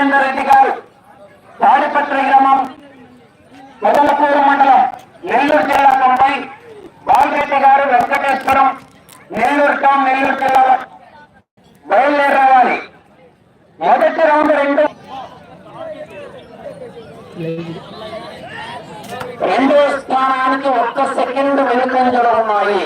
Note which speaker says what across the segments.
Speaker 1: రాజేందర్ రెడ్డి గారు తాడిపత్రి గ్రామం మొదలపూరు మండలం నెల్లూరు జిల్లా తొంభై బాలరెడ్డి గారు వెంకటేశ్వరం నెల్లూరు టౌన్ నెల్లూరు జిల్లా బయలుదేరి రావాలి మొదటి రౌండ్ రెండు. రెండో స్థానానికి ఒక్క సెకండ్ వెనుకంజలు ఉన్నాయి.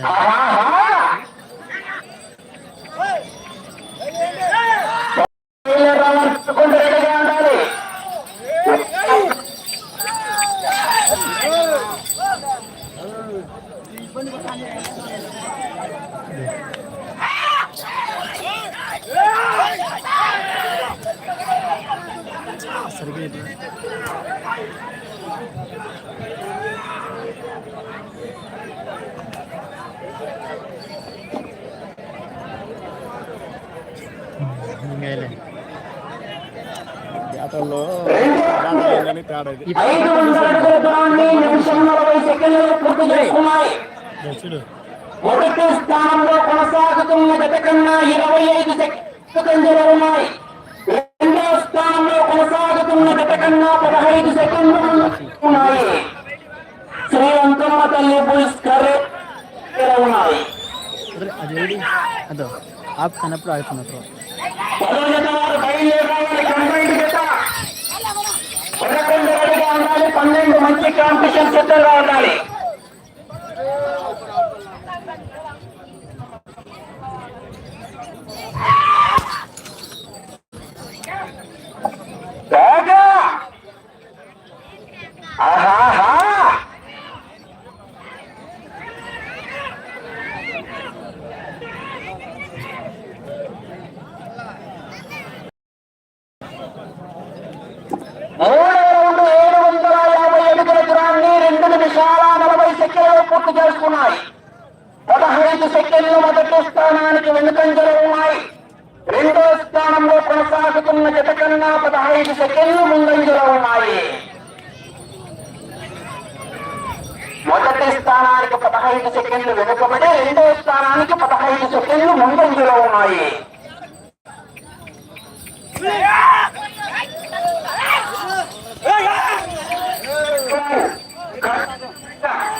Speaker 2: Yeah.
Speaker 1: మొదటి స్థానంలో కొనసాగుతున్న గత కన్నా ఇరవై ఐదు సెకండ్లు ఉన్నాయి రెండో స్థానంలో కొనసాగుతున్న గత కన్నా పదహైదు సెకండ్లు ఉన్నాయి శ్రీలంకమ్మ తల్లి బుల్స్ ఉన్నాయి
Speaker 3: అది. ఏది అదో ఆపుతున్నప్పుడు ఆడుతున్నప్పుడు
Speaker 1: పదో జత వారు బయలుదేరాలి కంబైండ్ జత పదకొండు రెడీగా ఉండాలి పన్నెండు మంచి కాంపిటీషన్ సిద్ధంగా ఉండాలి రాగా! ఆహాహా! మూడవ రౌండ్ ఏడు వందల యాభై అడుగుల దూరాన్ని రెండు నిమిషాల నలభై సెకండ్లు ఉన్నాయి. పదహైదు సెకండ్లు మొదటి స్థానానికి వెనుకంజలు ఉన్నాయి. రెండో స్థానంలో కొనసాగుతున్న జత కన్నా పదహైదు సెకండ్లు ముందంజలో ఉన్నాయి. మొదటి స్థానానికి పదహైదు సెకండ్లు వెనుకబడి రెండో స్థానానికి పదహైదు సెకండ్లు ముందంజలో ఉన్నాయి.
Speaker 3: Yeah!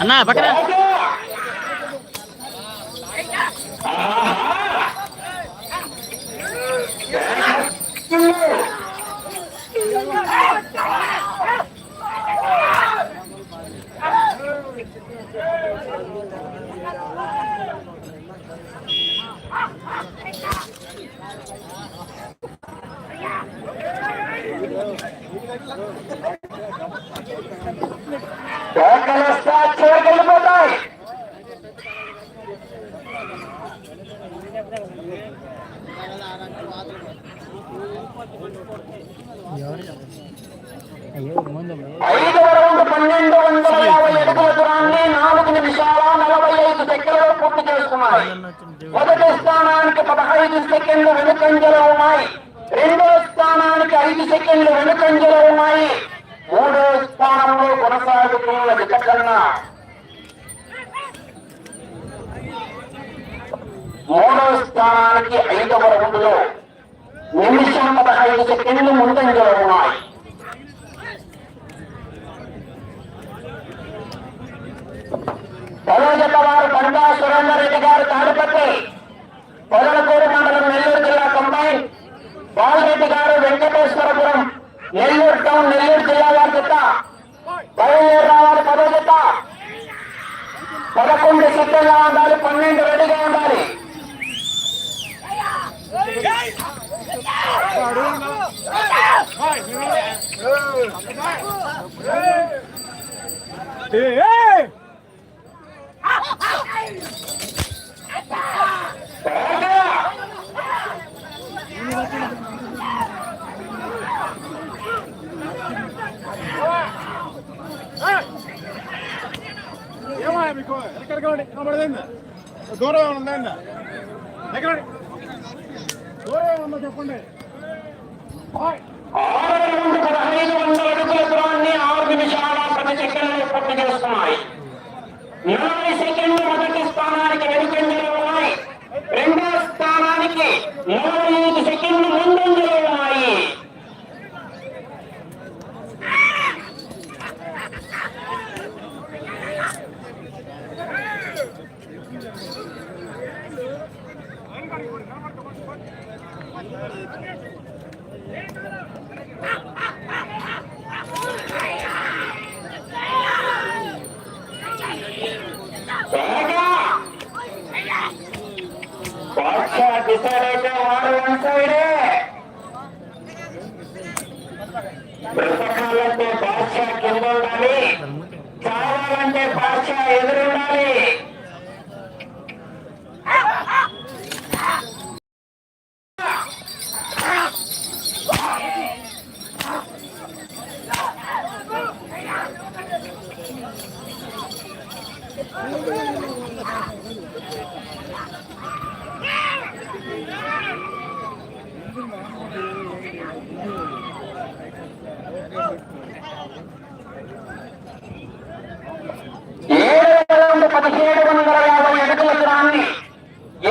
Speaker 3: అన్నా పక్కన
Speaker 1: ఐదవ రౌండ్ పన్నెండు వందల యాభై అడుగుల దూరాన్ని నాలుగు నిమిషాల నలభై ఐదు సెకండ్లు పూర్తి చేస్తున్నాయి మొదటి స్థానానికి పదహైదు సెకండ్లు వెనుకంజలో ఉన్నాయి రెండో స్థానానికి ఐదు సెకండ్లు వెనుకంజలో ఉన్నాయి మూడో స్థానంలో కొనసాగుతున్న వికటన్న మూడో స్థానానికి ఐదవ రౌండ్లో నిమిషం పదహైదు సెకండ్లు ముందంజలో ఉన్నాయి పదో జత వారు బండా సురేందర్ రెడ్డి గారు తాడిపట్టి పొదలకూరు మండలం నెల్లూరు జిల్లా కంబైన్ బాలరెడ్డి గారు వెంకటేశ్వరపురం నెల్లూరు టౌన్ నెల్లూరు జిల్లా వారి జత బయలుదేరి రావాలి పదో జత పదకొండు సిద్ధంగా ఉండాలి పన్నెండు రెడీగా ఉండాలి
Speaker 2: ఏమా మీకు ఎక్కడికి దూరం ఏమైనా ఉందా ఎక్కడ? దూరం ఏమన్నా చెప్పండి
Speaker 1: ఆరు నుండి పదహైదు వందల అడుగుల దూరాన్ని ఆరు నిమిషాల పది సెకండ్లు పూర్తి చేస్తున్నాయి నలభై సెకండ్లు మొదటి స్థానానికి వెనుకంజలో ఉన్నాయి రెండో స్థానానికి నలభై ఐదు సెకండ్లు ముందంజలో ఉన్నాయి త్వరగా! బాద్షా డిసైడ్ అయితే వాడు వన్ సైడే బ్రతకాలంటే బాద్షా కింద ఉండాలి. చావాలంటే బాద్షా ఎదురుండాలి ఏడు వందల పదిహేడు వందల యాభై అడుగుల దూరాన్ని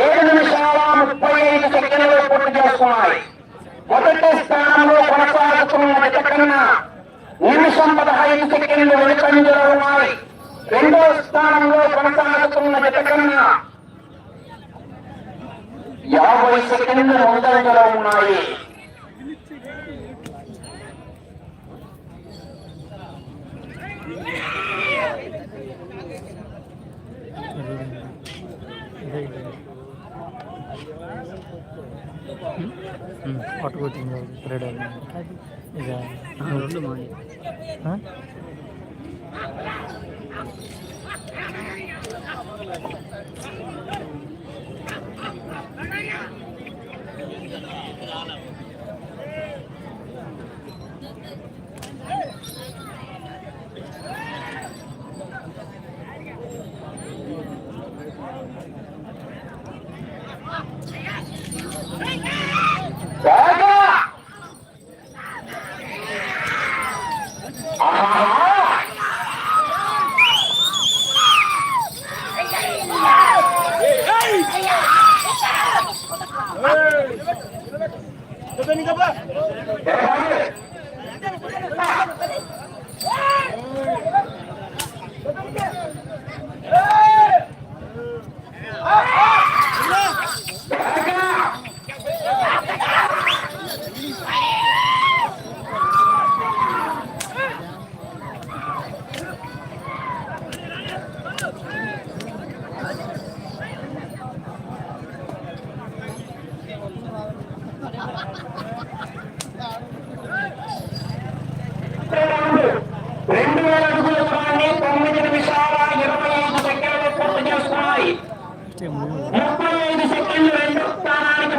Speaker 1: ఏడు నిమిషాల ముప్పై ఐదు సెకండ్లు పూర్తి చేస్తున్నాయి మొదటి స్థానంలో కొనసాగుతున్న జత కన్నా నిమిషం పదహైదు సెకండ్లు వెనుకంజలో ఉన్నాయి. రెండో స్థానంలో కొనసాగుతున్న జత కన్నా యాభై సెకండ్లు ముందంజలో ఉన్నాయి.
Speaker 3: పట్టుకొచ్చింది థ్రెడ్ ఇక రెండు
Speaker 1: ముప్పై ఐదు సెకండ్లు రెండో స్థానానికి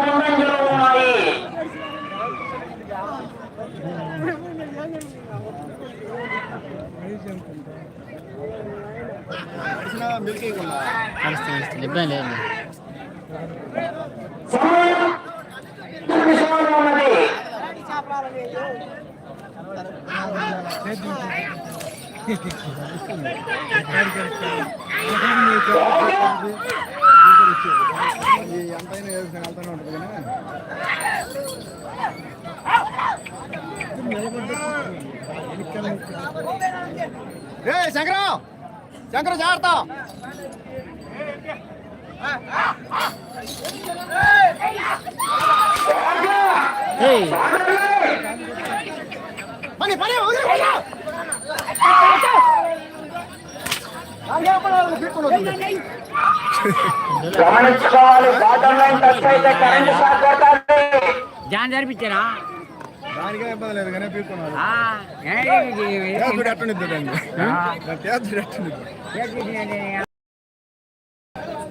Speaker 3: ఇబ్బంది
Speaker 2: ఎంతైనా వేసుకుని వెళ్తానే ఉంటుంది కానీ ఏ శంకరం శంకరం జాగ్రత్త
Speaker 3: ఏయ్
Speaker 2: పని పని వదిలి, వదిలి.
Speaker 1: గమనించుకోవాలి బాటం లైన్ టచ్ అయితే కరెంట్ షాక్ కొడుతుంది
Speaker 3: జాన్ జరిపించారా
Speaker 2: దానికే ఇబ్బంది లేదు కానీ పీక్కున్నాను చేతుడు ఎట్టనిద్దండి చేతుడు ఎట్టనిద్దు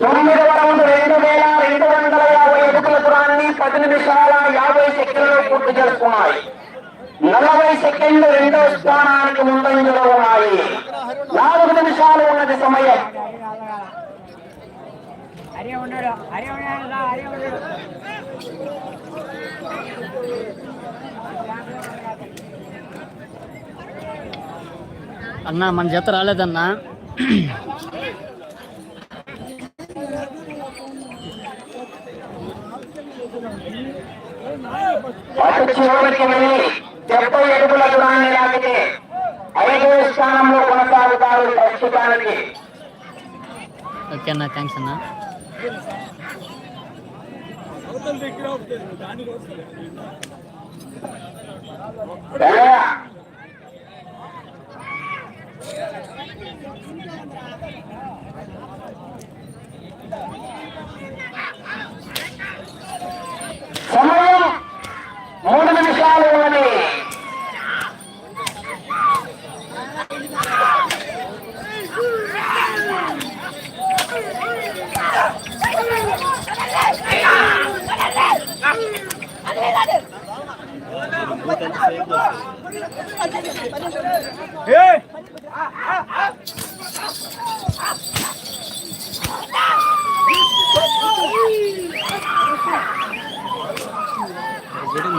Speaker 1: తొమ్మిది రౌండ్ రెండు వేల రెండు వందల యాభై అడుగుల దూరాన్ని పది నిమిషాల యాభై పూర్తి చేసుకున్నాయి నలభై సెకండ్లు రెండో స్థానానికి ముందంజలో ఉన్నాయి నాలుగు నిమిషాలు ఉన్నది సమయం.
Speaker 3: హరే ఉన్నాడు హరే ఉన్నాడు రా, హరే ఉన్నాడు. అన్నా మన జత రాలేదన్నా
Speaker 1: అటు చివరికి వెళ్ళి డెబ్బై అడుగుల దూరాన్ని లాగితే ఐదో స్థానంలో కొనసాగుతారు ప్రస్తుతానికి
Speaker 3: ఓకే అన్న. థ్యాంక్స్ అన్న
Speaker 1: ఏ?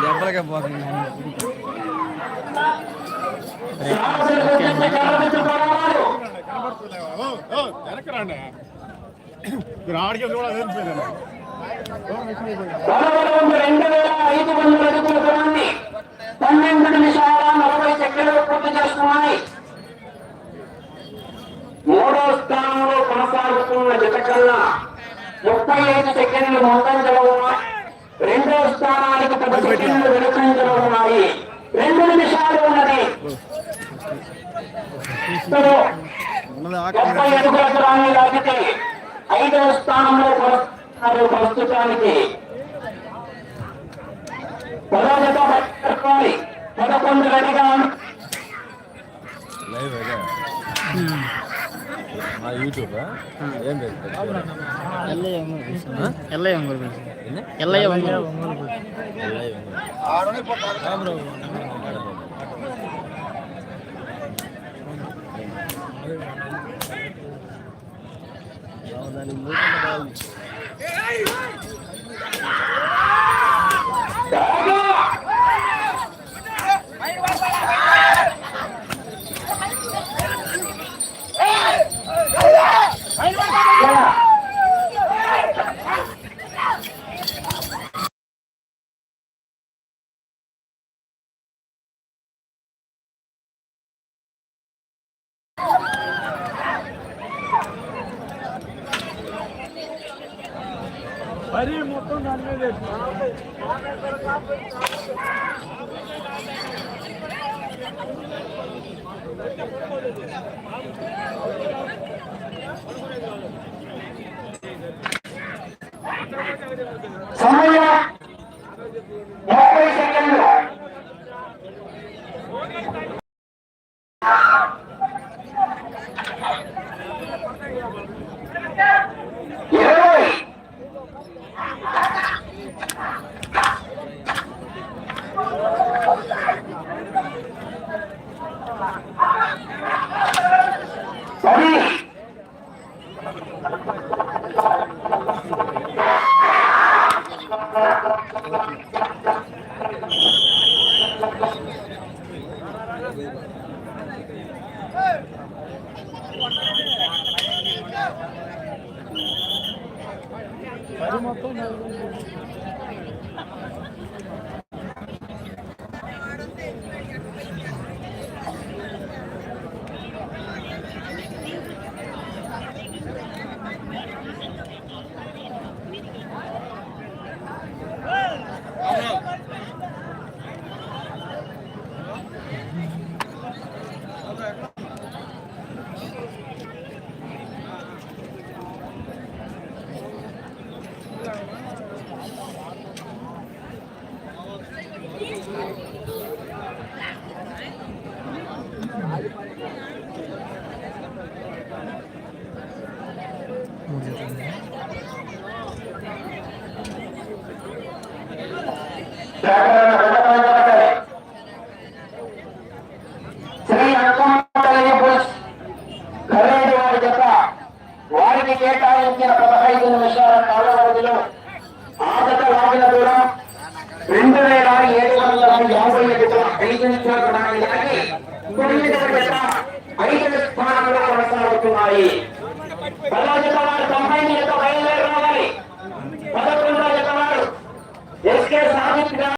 Speaker 2: దెబ్బలకే పోతుంది వెనకరాండి మీరు ఆడికి కూడా తెలిసిపోయింది
Speaker 1: పదకొండు రెండు వేల ఐదు వందల అడుగుల దూరాన్ని పన్నెండు నిమిషాల నలభై సెకండ్లు పూర్తి చేస్తున్నాయి మూడో స్థానంలో కొనసాగుతున్న జత కన్నా ముప్పై ఐదు సెకండ్లు ముందంజలో ఉన్నాయి రెండో స్థానానికి పది సెకండ్లు వెనుకంజలో ఉన్నాయి రెండు నిమిషాలు ఉన్నది. ముప్పై అడుగుల దూరాన్ని లాగితే ఐదవ స్థానంలో ప్రస్తుతానికి పదో జత పదకొండు రెడీగా
Speaker 2: మా యూట్యూబ్ ఏం
Speaker 3: ఎల్లయ్య ఒంగోలు ఎల్లయ్య ఒంగోలు ఒంగోలు
Speaker 1: ঢাকা